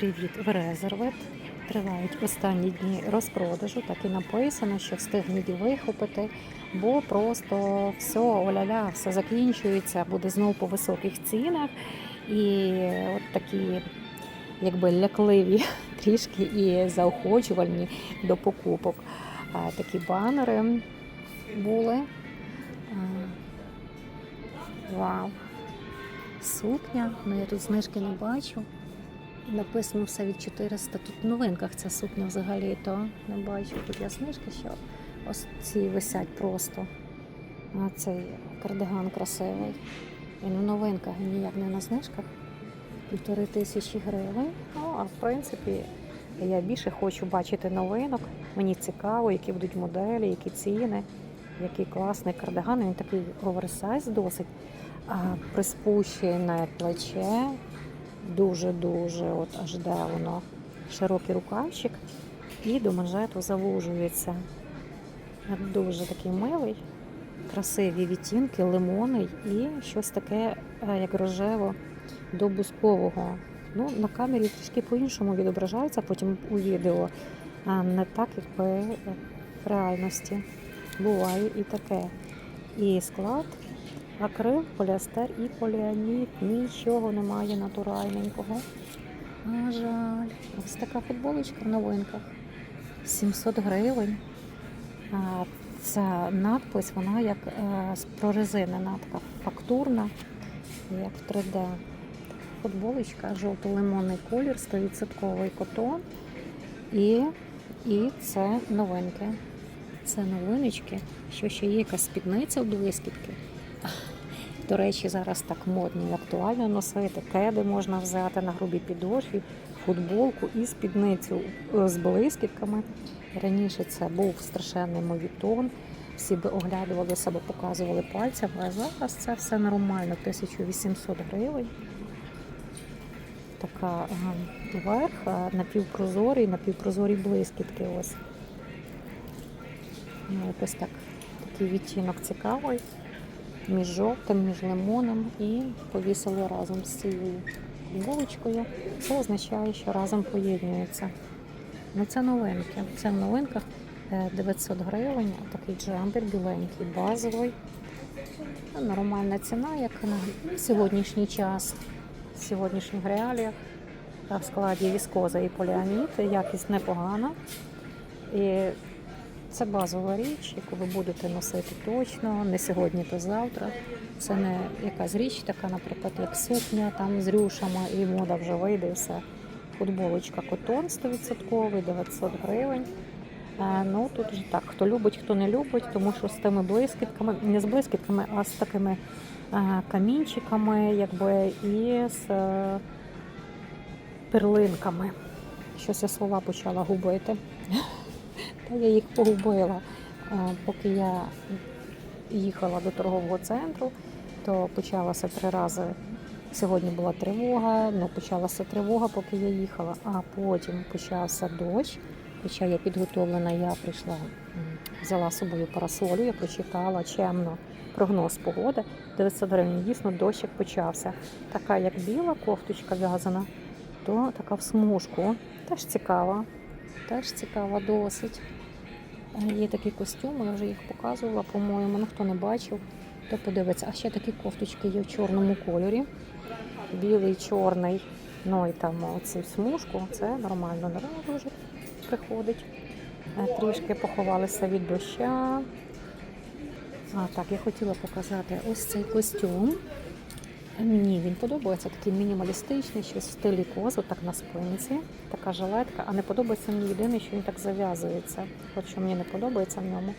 Привіт, в резервет. Тривають останні дні розпродажу. Так і написано, що встигніть вихопити, бо просто все, оля-ля, все закінчується, буде знову по високих цінах. І от такі, якби лякливі трішки і заохочувальні до покупок. Такі банери були. Вау! Сукня, ну я тут знижки не бачу. Написано все від 400. Тут в новинках ця сукня взагалі то не бачу. Тут я знижки, що ось ці висять просто. А цей кардиган красивий. Він в новинках ніяк не на знижках. Півтори тисячі гривень. Ну, а в принципі, я більше хочу бачити новинок. Мені цікаво, які будуть моделі, які ціни, який класний кардиган. Він такий оверсайз досить. Приспущене плече, дуже-дуже, от аж де воно, широкий рукавчик і до манжету завужується. Дуже такий милий, красиві відтінки, лимонний і щось таке, е, як рожево до бускового. Ну, на камері трішки по-іншому відображається, потім у відео, а не так, якби в реальності. Буває і таке. І склад акрил, поліестер і поліамід. Нічого немає натуральненького. На жаль, ось така футболочка в новинках. 700 гривень. Ця надпис, вона як е, з прорезинена, така фактурна, як в 3D. Футболочка, жовто-лимонний колір, 100% котон. І, і це новинки. Це новиночки, що ще є якась спідниця в блискітки. До речі, зараз так модно і актуально носити. Кеди можна взяти на грубій підошві, футболку і спідницю е, з блискітками. Раніше це був страшенний мовітон. Всі би оглядували себе, показували пальцями, а зараз це все нормально. 1800 гривень. Така е, верх, напівпрозорий, напівпрозорі блискітки. Ось. Ну, якось так. Такий відтінок цікавий між жовтим, між лимоном і повісили разом з цією булочкою. Це означає, що разом поєднується. Ну, це новинки. Це в новинках е, 900 гривень, такий джемпер біленький, базовий. Нормальна ціна, як на сьогоднішній час, в сьогоднішніх реаліях. Та В складі віскоза і поліамід, якість непогана. І це базова річ, яку ви будете носити точно, не сьогодні, то завтра. Це не якась річ, така, наприклад, як сукня там з рюшами, і мода вже вийде і все. Футболочка котон 100%, 900 гривень. Е, Ну тут вже так, хто любить, хто не любить, тому що з тими блискітками, не з блискітками, а з такими е, камінчиками, якби і з е, перлинками. Щось я слова почала губити. Та я їх погубила. Поки я їхала до торгового центру, то почалася три рази. Сьогодні була тривога, ну почалася тривога, поки я їхала, а потім почався дощ. Хоча я підготовлена, я прийшла, взяла з собою парасолю, я прочитала чемно прогноз погоди. 900 гривень, дійсно дощик почався. Така як біла кофточка в'язана, то така в смужку. Теж цікава. Теж цікава досить. Е, Є такі костюми, я вже їх показувала, по-моєму, ну хто не бачив, то подивиться. А ще такі кофточки є в чорному кольорі. Білий, чорний, ну і там оці смужку, це нормально, нормально дуже приходить. Е, Трішки поховалися від доща. А так, я хотіла показати ось цей костюм. Мені він подобається, такий мінімалістичний, щось в стилі козу, так на спинці, така жилетка. А не подобається мені єдине, що він так зав'язується. От що мені не подобається в ньому.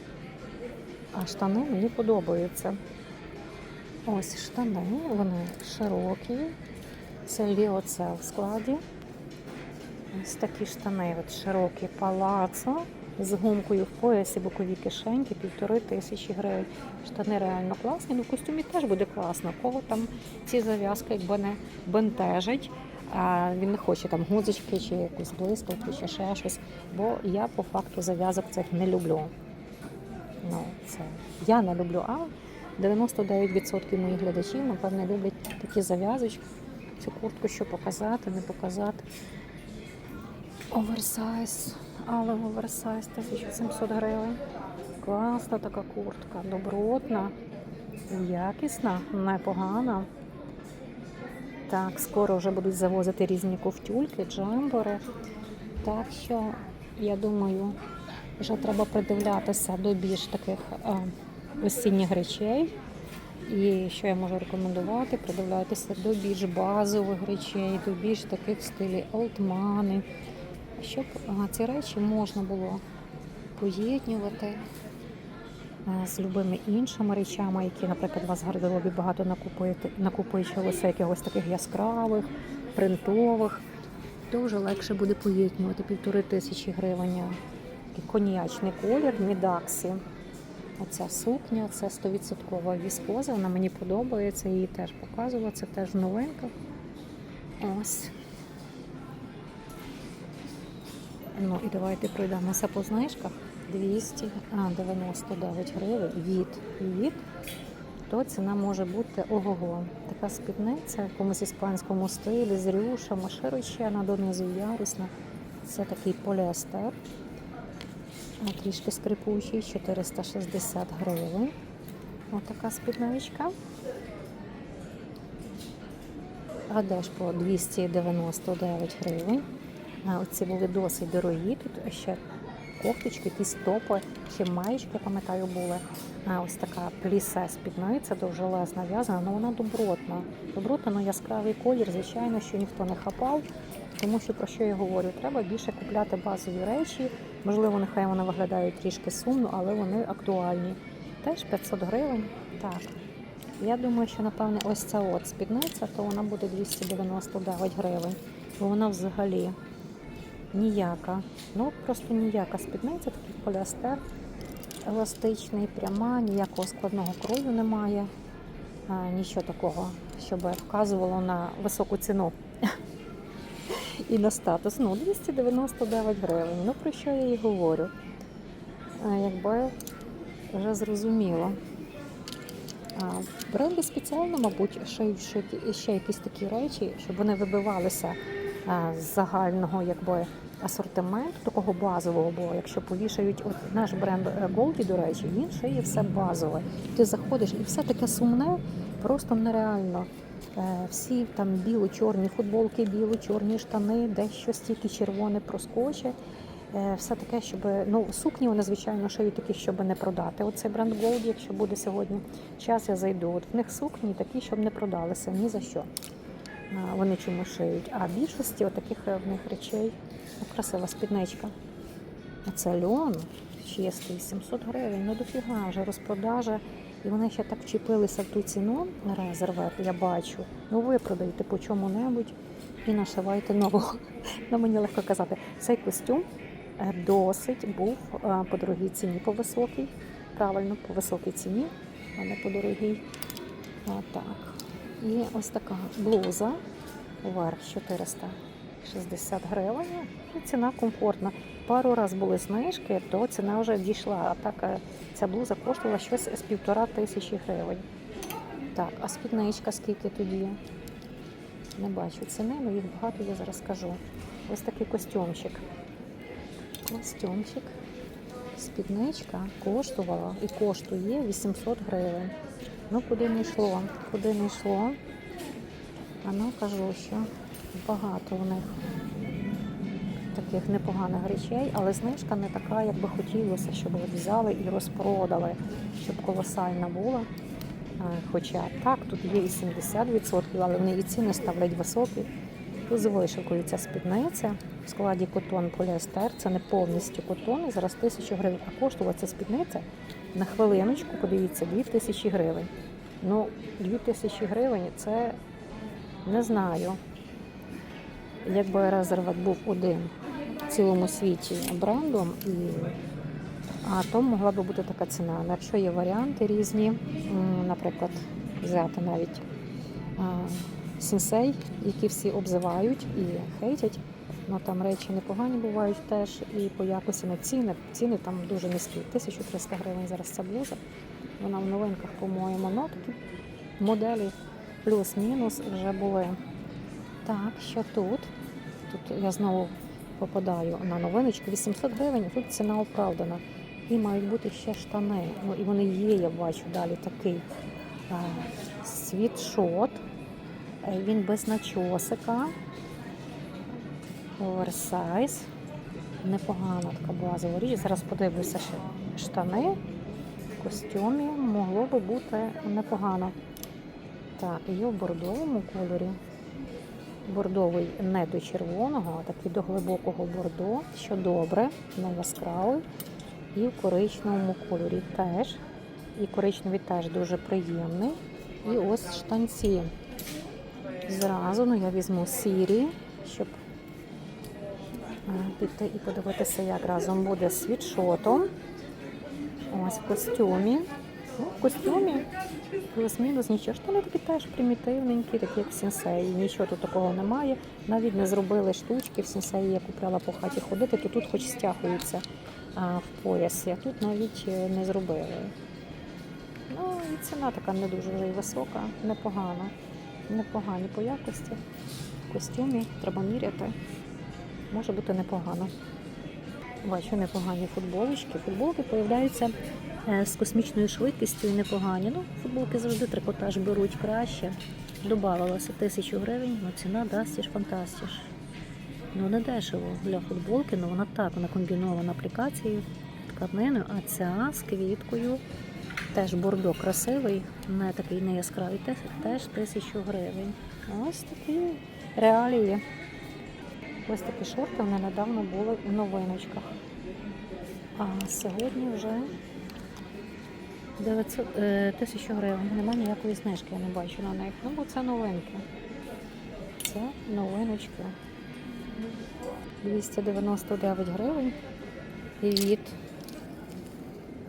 А штани мені подобаються. Ось штани, вони широкі. Це ліоце в складі. Ось такі штани, от широкі палацо з гумкою в поясі, бокові кишеньки, півтори тисячі гривень. Штани реально класні. Ну, в костюмі теж буде класно. Кого там ці зав'язки якби не бентежить. А він не хоче там гузочки чи якусь блискавку, чи ще щось. Бо я по факту зав'язок цих не люблю. Ну, це я не люблю, а 99% моїх глядачів, напевне, люблять такі зав'язочки, цю куртку, що показати, не показати. Оверсайз, але оверсайз 1700 гривень. Класна така куртка, добротна, якісна, непогана. Так, скоро вже будуть завозити різні ковтюльки, джембори. Так що, я думаю, вже треба придивлятися до більш таких а, осінніх речей. І що я можу рекомендувати? Придивляйтеся до більш базових речей, до більш таких в стилі олдмани, щоб ці речі можна було поєднувати а, з любими іншими речами, які, наприклад, у вас в гардеробі багато накопичилося якихось таких яскравих, принтових. Дуже легше буде поєднувати півтори тисячі гривень. а, Такий коньячний колір, мідаксі. Оця сукня, це 100% віскоза, вона мені подобається, її теж показувала, це теж новинка. Ось. Ну і давайте пройдемося по знижках. 299 гривень від від, то ціна може бути ого-го. Така спідниця в якомусь іспанському стилі з рюшами, широчена донизу ярусна. Це такий поліестер. Трішки скрипучий, 460 гривень. Ось така спідничка. Гадеш по 299 гривень. Оці були досить дорогі. Тут ще кофточки, якісь топи, ще маєчки, я пам'ятаю, були. Ось така плісе спідниця, довжелезна в'язана, але вона добротна. Добротна, але яскравий колір, звичайно, що ніхто не хапав. Тому що про що я говорю? Треба більше купляти базові речі. Можливо, нехай вони виглядають трішки сумно, але вони актуальні. Теж 500 гривень. Так. Я думаю, що напевне ось ця от спідниця, то вона буде 299 гривень. Бо вона взагалі ніяка. Ну просто ніяка спідниця, такий поліастер еластичний, пряма, ніякого складного крою немає. А, нічого такого, щоб вказувало на високу ціну і на статус. Ну, 299 гривень. Ну про що я і говорю? А, якби вже зрозуміло. Бренди спеціально, мабуть, шиють ще, ще якісь такі речі, щоб вони вибивалися з загального якби, асортименту, такого базового, бо якщо повішають от наш бренд е, Голді, до речі, він шиє все базове. Ти заходиш і все таке сумне, просто нереально. Е, Всі там біло-чорні футболки, біло-чорні штани, десь щось тільки червоне проскоче. Е, Все таке, щоб ну сукні вони звичайно шиють такі, щоб не продати. Оцей бренд Gold, якщо буде сьогодні час, я зайду. От в них сукні такі, щоб не продалися ні за що. Вони чому шиють. А більшості отаких е, в них речей ну, красива спідничка. А це льон чистий, 700 гривень. Ну дофіга вже розпродажа. І вони ще так вчепилися в ту ціну на резервет, я бачу. Ну ви продаєте по чому-небудь і нашивайте нового. Ну мені легко казати. Цей костюм е, досить був е, по дорогій ціні, по високій. Правильно, по високій ціні, а не по дорогій. Отак. І ось така блуза. Верх 460 гривень. І ціна комфортна. Пару раз були знижки, то ціна вже дійшла. А так е, ця блуза коштувала щось з півтора тисячі гривень. Так, а спідничка скільки тоді? Не бачу ціни, але їх багато я зараз скажу. Ось такий костюмчик. Костюмчик. Спідничка коштувала і коштує 800 гривень. Ну, куди не йшло, куди не йшло. А ну кажу, що багато у них таких непоганих речей, але знижка не така, як би хотілося, щоб взяли і розпродали, щоб колосальна була. Хоча так, тут є і 70%, але вони і ціни ставлять високі. Тут з вишивкою ця спідниця в складі котон поліестер, це не повністю котон, зараз тисячу гривень. А коштувала ця спідниця на хвилиночку, подивіться, 2 тисячі гривень. Ну, 2 тисячі гривень це не знаю. Якби резерват був один в цілому світі брендом, і, а то могла би бути така ціна. Ну, Якщо є варіанти різні, наприклад, взяти навіть а, сінсей, які всі обзивають і хейтять. Ну там речі непогані бувають теж і по якості на ціни. Ціни там дуже низькі. 1300 гривень зараз ця блуза. Вона в новинках, по-моєму, такі моделі плюс-мінус вже були. Так, що тут? Тут я знову попадаю на новиночку 800 гривень, тут ціна оправдана. І мають бути ще штани. Ну і вони є, я бачу далі такий світшот. Е, Він без начосика. Оверсайз. Непогана така базова річ. Зараз подивлюся ще штани. В костюмі могло би бути непогано. Так, є в бордовому кольорі. Бордовий не до червоного, а такий до глибокого бордо, що добре, не яскравий. І в коричневому кольорі теж. І коричневий теж дуже приємний. І ось штанці. Зразу ну, я візьму сірі, щоб піти і подивитися, як разом буде з світшотом. Ось в костюмі. Ну, в костюмі плюс-мінус нічого. Штани такі теж примітивненькі, такі як в сенсеї. Нічого тут такого немає. Навіть не зробили штучки в сенсеї, я купляла по хаті ходити, то тут хоч стягується а, в поясі, а тут навіть е, не зробили. Ну і ціна така не дуже вже й висока, непогана. Непогані по якості. В костюмі треба міряти. Може бути непогано. Бачу непогані футболочки. Футболки появляються е, з космічною швидкістю і непогані. Ну, футболки завжди трикотаж беруть краще. Добавилося тисячу гривень, ну ціна дастіж фантастіш. Ну не дешево для футболки, але вона так, вона комбінована аплікацією, тканиною, а ця з квіткою. Теж бордо красивий, не такий не яскравий, теж тисячу гривень. Ось такі реалії. Ось такі шорти вони недавно були у новиночках. А сьогодні вже 900, е, 1000 гривень. Немає ніякої знижки, я не бачу на них. Ну, бо це новинки. Це новиночки. 299 гривень. І від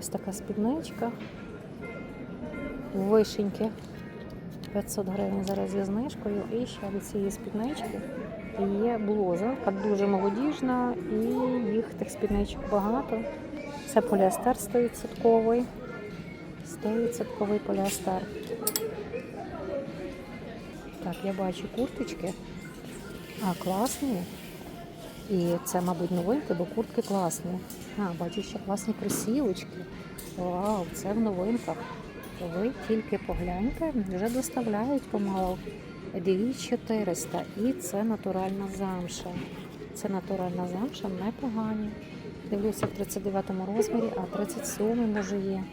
ось така спідничка. Вишеньки. 500 гривень зараз зі знижкою. І ще від цієї спіднички є блуза, дуже молодіжна, і їх тих спідничок багато. Це поліестер 100%. 100% поліестер. Так, я бачу курточки. А, класні. І це, мабуть, новинки, бо куртки класні. А, бачу, ще класні кросівочки. Вау, це в новинках. Ви тільки погляньте, вже доставляють помалу. 2400 і це натуральна замша. Це натуральна замша непогані. Дивлюся в 39 розмірі, а 37 може є.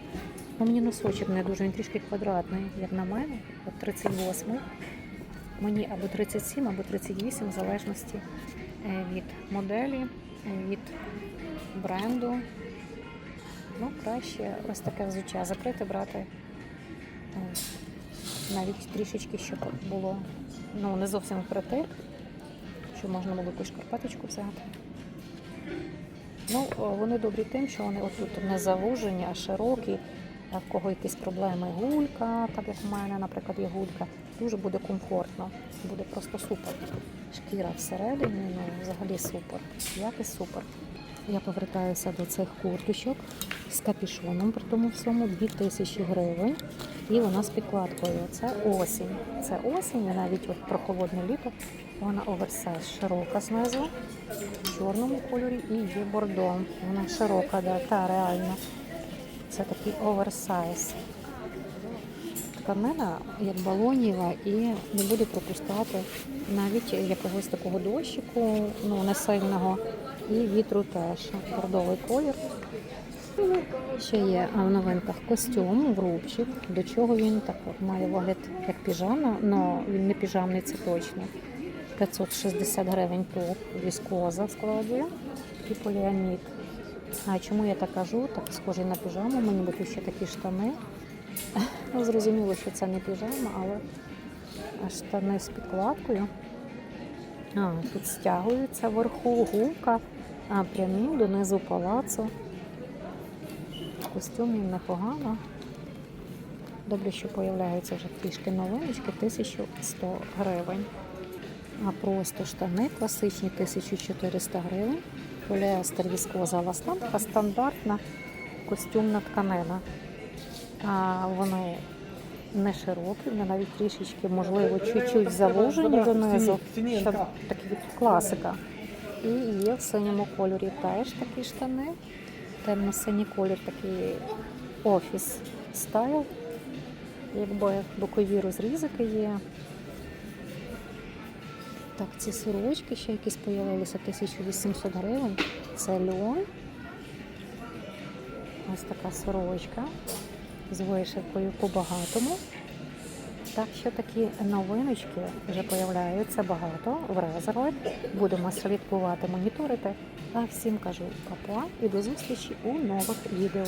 Ну, мені носочок не дуже, він трішки квадратний, як на мене. От 38 Мені або 37, або 38, в залежності е, від моделі, е, від бренду. Ну, краще ось таке взуття закрити, брати навіть трішечки, щоб було ну, не зовсім впритик, щоб можна було якусь шкарпеточку взяти. Ну, вони добрі тим, що вони отут не завужені, а широкі. А в кого якісь проблеми гулька, так як в мене, наприклад, є гулька, дуже буде комфортно, буде просто супер. Шкіра всередині, ну взагалі супер. Якість супер. Я повертаюся до цих курточок з капішоном, при тому всьому 2000 гривень. І вона з підкладкою. Це осінь. Це осінь, і навіть от прохолодне літо. Вона оверсайз широка знизу, в чорному кольорі і є бордо. Вона широка, да, та реально. Це такий оверсайз. Тканина як балоніва і не буде пропускати навіть якогось такого дощику, ну не сильного, і вітру теж. Бордовий колір. Ще є в новинках костюм в рубчик. До чого він так має вигляд як піжама, але він не піжамний, це точно. 560 гривень топ, віскоза в складі і поліамід. А чому я так кажу? Так схожий на піжаму, мені би тут ще такі штани. Ну, зрозуміло, що це не піжама, але штани з підкладкою. А, тут стягується вверху гумка, а прямі донизу палацу. Костюмів непогано. Добре, що появляються вже трішки новиночки, 1100 гривень. А просто штани класичні 1400 гривень. Поліестер віскоза ластан, така стандартна костюмна тканина. А вони не широкі, вони навіть трішечки, можливо, чуть-чуть завужені донизу. Щоб такі класика. І є в синьому кольорі теж такі штани. Темно-синій колір, такий офіс стайл. Якби бокові розрізики є. Так, ці сорочки ще якісь появилися 1800 гривень. Це льон. Ось така сорочка з вишивкою по-багатому. Так що такі новиночки вже появляються багато в Резервет. Будемо слідкувати, моніторити. А всім кажу папа і до зустрічі у нових відео.